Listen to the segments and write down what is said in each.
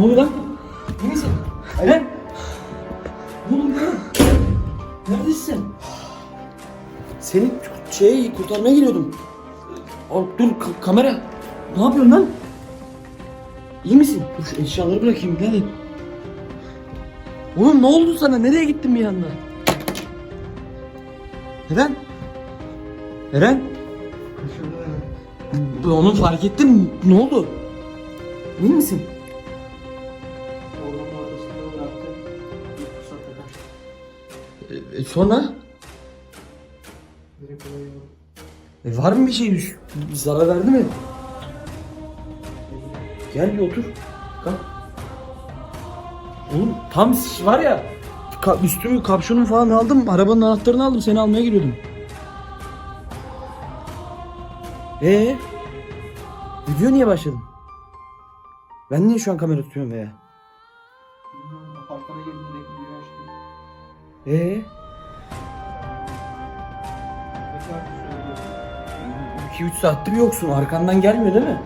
Ne oluyor lan? İyi misin? Eren? Ne oluyor lan? Neredesin sen? Seni şey kurtarmaya geliyordum. Al, dur ka- kamera. Ne yapıyorsun lan? İyi misin? Dur şu eşyaları bırakayım hadi. Oğlum ne oldu sana? Nereye gittin bir anda? Eren? Eren? Onu fark ettim. Ne oldu? İyi misin? E, sonra? Direkt. E, var mı bir şey? Bir Zarar verdi mi? Gel bir otur. Kalk. Oğlum tam var ya. Ka- üstümü kapşonu falan aldım. Arabanın anahtarını aldım. Seni almaya geliyordum. Ee? Video niye başladın? Ben niye şu an kamera tutuyorum veya? Bilmiyorum, Apartmana girdim direkt videoyu açtım. Ee? 2-3 saattir yoksun. Arkandan gelmiyor değil mi?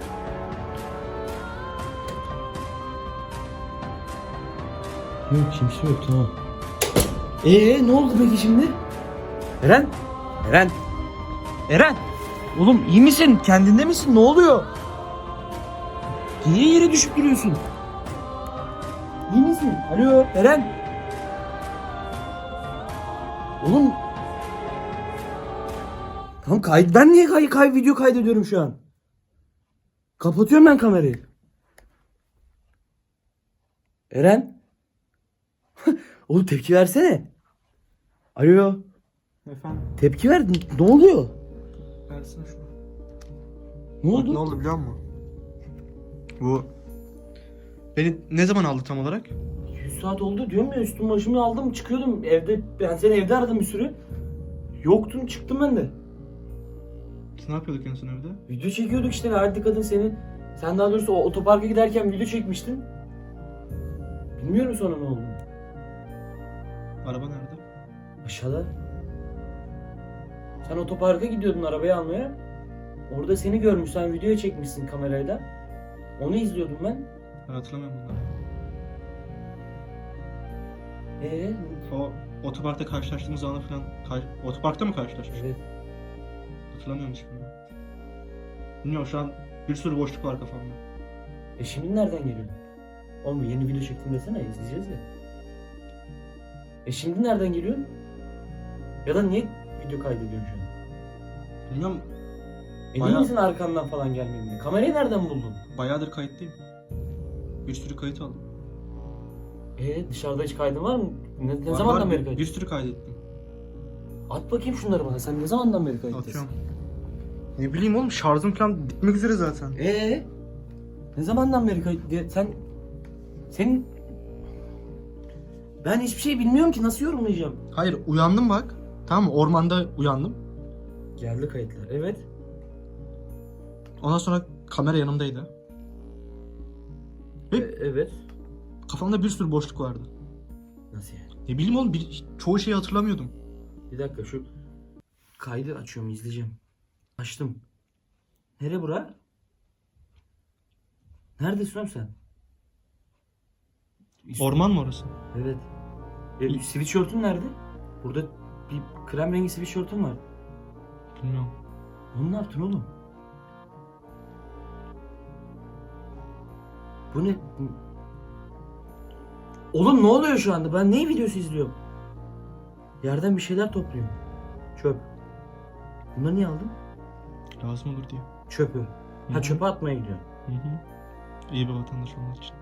Yok kimse yok tamam. Ee ne oldu peki şimdi? Eren? Eren? Eren? Oğlum iyi misin? Kendinde misin? Ne oluyor? Niye yere düşüp duruyorsun? İyi misin? Alo Eren? Oğlum Tamam kayıt. Ben niye kay, kay video kaydediyorum şu an? Kapatıyorum ben kamerayı. Eren? Oğlum tepki versene. Alo. Efendim, Tepki ver. Ne oluyor? versene şunu. Ne Bak oldu? ne oldu biliyor musun? Bu beni ne zaman aldı tam olarak? 100 saat oldu diyorum ya üstüm başımı aldım çıkıyordum evde ben seni evde aradım bir sürü. Yoktun çıktım ben de. Biz ne yapıyorduk en son evde? Video çekiyorduk işte verdi kadın seni. Sen daha doğrusu o otoparka giderken video çekmiştin. Bilmiyorum sonra ne oldu. Araba nerede? Aşağıda. Sen otoparka gidiyordun arabayı almaya. Orada seni görmüş. Sen video çekmişsin kamerayla. Onu izliyordum ben. Ben hatırlamıyorum bunları. Ee, O otoparkta karşılaştığımız zaman falan kar- otoparkta mı karşılaşmış? evet. Hatırlamıyorum hiçbirini. Bilmiyorum şu an bir sürü boşluk var kafamda. E şimdi nereden geliyorsun? Oğlum yeni video çektim desene izleyeceğiz ya. E şimdi nereden geliyorsun? Ya da niye video kaydediyorsun şu an? Bilmiyorum Emin Bayağı- misin arkandan falan gelmediğini? Kamerayı nereden buldun? bayağıdır kayıttayım. Bir sürü kayıt aldım. E dışarıda hiç kaydın var mı? Ne, ne Var- zamandan beri bir sürü kaydettim. At bakayım şunları bana. Sen ne zamandan beri kayıttasın? Atıyorum. Ne bileyim oğlum şarjım falan bitmek üzere zaten. Ee? Ne zamandan beri diye sen senin ben hiçbir şey bilmiyorum ki nasıl yorumlayacağım? Hayır uyandım bak. Tamam mı? Ormanda uyandım. Yerli kayıtlar. Evet. Ondan sonra kamera yanımdaydı. E, Ve evet. kafamda bir sürü boşluk vardı. Nasıl yani? Ne bileyim oğlum bir, çoğu şeyi hatırlamıyordum. Bir dakika şu kaydı açıyorum izleyeceğim. Açtım. Nere bura? Neredesin oğlum sen? Orman mı orası? Evet. E, sweatshirt'ün nerede? Burada bir krem rengi sweatshirt'ün var. Bilmiyorum. Onu ne yaptın oğlum? Bu ne? Oğlum ne oluyor şu anda? Ben ne videosu izliyorum? Yerden bir şeyler topluyorum. Çöp. Bunları niye aldın? Lazım olur diye. Çöpü. Hı Ha çöpe atmaya gidiyorsun. Hı hı. İyi bir vatandaş olmak için.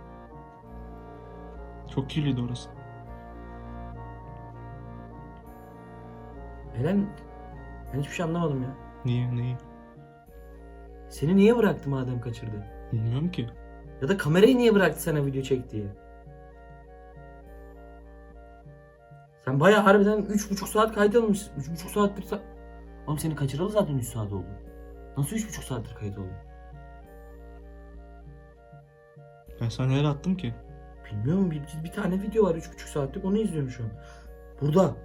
Çok kirliydi orası. Helen ben hiçbir şey anlamadım ya. Niye? Neyi? Seni niye bıraktı madem kaçırdı? Bilmiyorum ki. Ya da kamerayı niye bıraktı sana video çek diye? Sen bayağı harbiden 3,5 saat kayıt almışsın. 3,5 saattir sa- Oğlum seni kaçıralı zaten 3 saat oldu. Nasıl 3,5 saattir kayıt oldu? Ben sana neler attım ki? Bilmiyorum bir, bir tane video var 3,5 saatlik onu izliyorum şu an. Burada.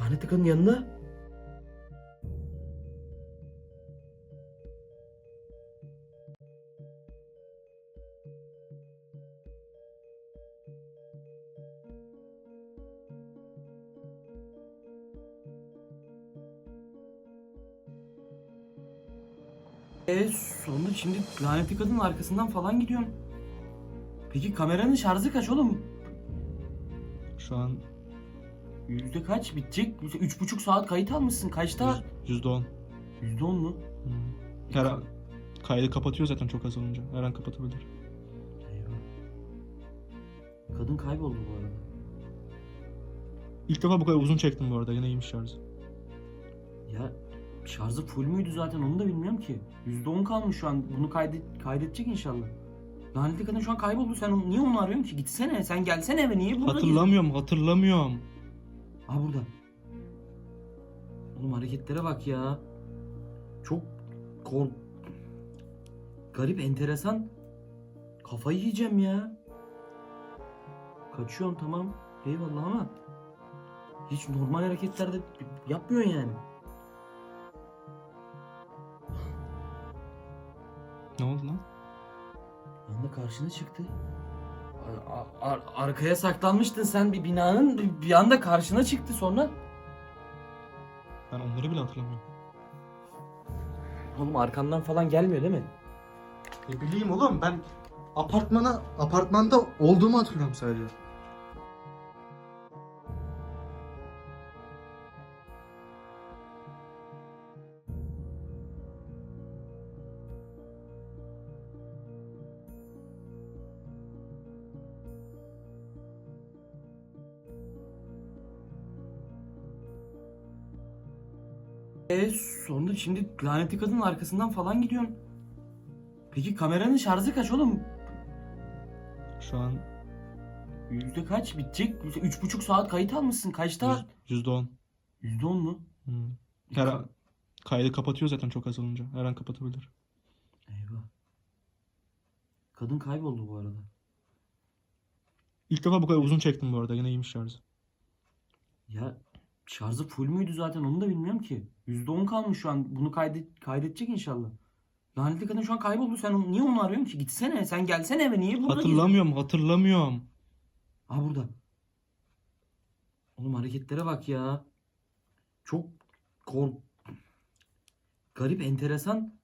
Lanet kadın yanında. E sonunda şimdi lanetli kadının arkasından falan gidiyorsun. Peki kameranın şarjı kaç oğlum? Şu an Yüzde kaç? Bitecek. Yüzde üç buçuk saat kayıt almışsın. Kaçta? yüz- yüzde on. Yüzde on mu? Her an kaydı kapatıyor zaten çok az olunca. Her an kapatabilir. Eyvah. Kadın kayboldu bu arada. İlk defa bu kadar uzun çektim bu arada. Yine iyiymiş şarjı. Ya şarjı full müydü zaten onu da bilmiyorum ki. Yüzde on kalmış şu an. Bunu kaydet kaydedecek inşallah. Lanetli kadın şu an kayboldu. Sen onu- niye onu arıyorsun ki? Gitsene. Sen gelsene eve. Niye burada Hatırlamıyorum, hatırlamıyorum. geziyorsun? Ha burada. Oğlum hareketlere bak ya. Çok kork... Garip, enteresan. Kafayı yiyeceğim ya. Kaçıyorum tamam. Eyvallah ama hiç normal hareketlerde yapmıyorsun yani. Ne oldu lan? Anda karşına çıktı. Ar- ar- arkaya saklanmıştın sen bir binanın bir- bir anda karşına çıktı sonra. Ben onları bile hatırlamıyorum. Oğlum arkandan falan gelmiyor değil mi? Ne bileyim oğlum ben apartmana apartmanda olduğumu hatırlıyorum sadece. E sonunda şimdi lanetli kadının arkasından falan gidiyorsun. Peki kameranın şarjı kaç oğlum? Şu an Yüzde kaç? Bitecek. Üç buçuk saat kayıt almışsın. Kaçta? yüz- yüzde on. Yüzde on mu? Hı. Her an kaydı kapatıyor zaten çok az olunca. Her an kapatabilir. Eyvah. Kadın kayboldu bu arada. İlk defa bu kadar uzun çektim bu arada. Yine iyiymiş şarjı. Ya şarjı full müydü zaten onu da bilmiyorum ki. Yüzde on kalmış şu an. Bunu kaydet kaydedecek inşallah. Lanetli kadın şu an kayboldu. Sen niye onu arıyorsun ki? Gitsene. Sen gelsene eve. Niye burada? Hatırlamıyorum, hatırlamıyorum. Ha burada. Oğlum hareketlere bak ya. Çok kork... Garip, enteresan.